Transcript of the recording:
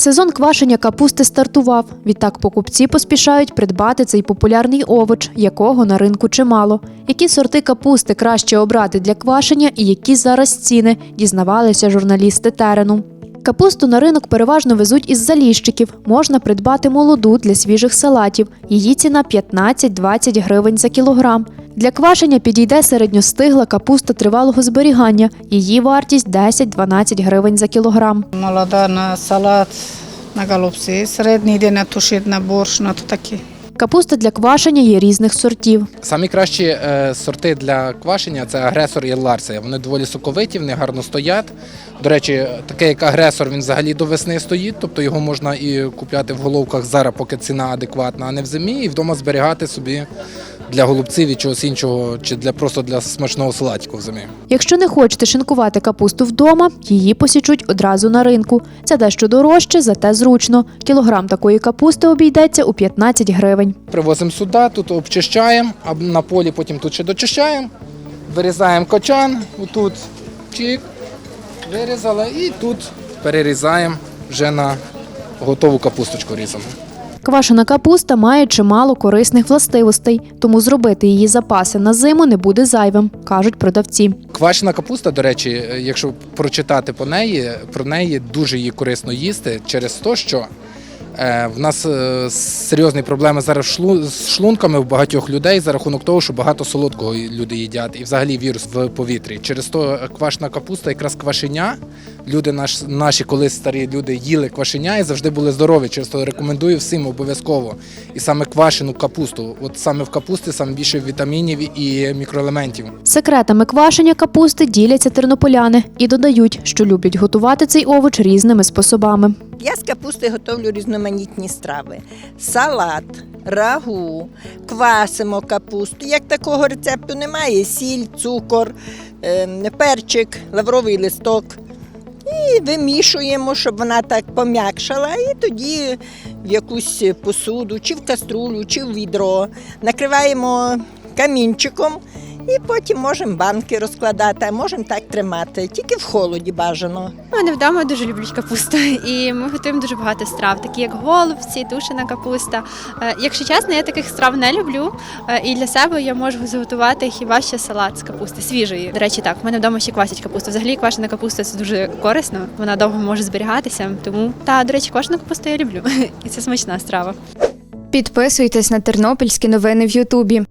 Сезон квашення капусти стартував. Відтак покупці поспішають придбати цей популярний овоч, якого на ринку чимало. Які сорти капусти краще обрати для квашення і які зараз ціни, дізнавалися журналісти терену. Капусту на ринок переважно везуть із заліщиків. Можна придбати молоду для свіжих салатів. Її ціна 15-20 гривень за кілограм. Для квашення підійде середньостигла капуста тривалого зберігання. Її вартість 10-12 гривень за кілограм. Молода на салат, на голубці, середній йде на тушит, на борщ, на то такі. Капуста для квашення є різних сортів. Самі кращі е, сорти для квашення це агресор і ларсія. Вони доволі соковиті, вони гарно стоять. До речі, такий як агресор, він взагалі до весни стоїть, тобто його можна і купляти в головках зараз, поки ціна адекватна, а не в зимі, і вдома зберігати собі для голубців і чогось іншого, чи для просто для смачного салатику в зимі. Якщо не хочете шинкувати капусту вдома, її посічуть одразу на ринку. Це дещо дорожче, зате зручно. Кілограм такої капусти обійдеться у 15 гривень. Привозимо сюди, тут обчищаємо, а на полі потім тут ще дочищаємо, вирізаємо кочан, отут чик, вирізали і тут перерізаємо вже на готову капусточку різану. Квашена капуста має чимало корисних властивостей, тому зробити її запаси на зиму не буде зайвим, кажуть продавці. Квашена капуста, до речі, е, якщо прочитати по неї, про неї дуже її корисно їсти через те, що в нас е, серйозні проблеми зараз шлу- з шлунками в багатьох людей за рахунок того, що багато солодкого люди їдять, і взагалі вірус в повітрі. Через то квашена капуста, якраз квашеня. Люди наш, наші колись старі люди їли квашеня і завжди були здорові. Через то рекомендую всім обов'язково. І саме квашену капусту. От саме в капусті саме більше вітамінів і мікроелементів. Секретами квашення капусти діляться тернополяни і додають, що люблять готувати цей овоч різними способами. Я з капусти готовлю різноманітні страви: салат, рагу, квасимо капусту. Як такого рецепту немає: сіль, цукор, ем, перчик, лавровий листок. І вимішуємо, щоб вона так пом'якшала, і тоді в якусь посуду, чи в каструлю, чи в відро. Накриваємо камінчиком і потім можемо банки розкладати, а можемо так тримати, тільки в холоді бажано. У мене вдома дуже люблять капусту, і ми готуємо дуже багато страв, такі як голубці, тушена капуста. Е, Якщо чесно, я таких страв не люблю. е, І для себе я можу зготувати хіба що салат з капусти свіжої. До речі, так, в мене вдома ще квасять капусту. Взагалі квашена капуста це дуже корисно, вона довго може зберігатися. Тому та, до речі, квашену капусту я люблю. І це смачна страва. Підписуйтесь на тернопільські новини в Ютубі.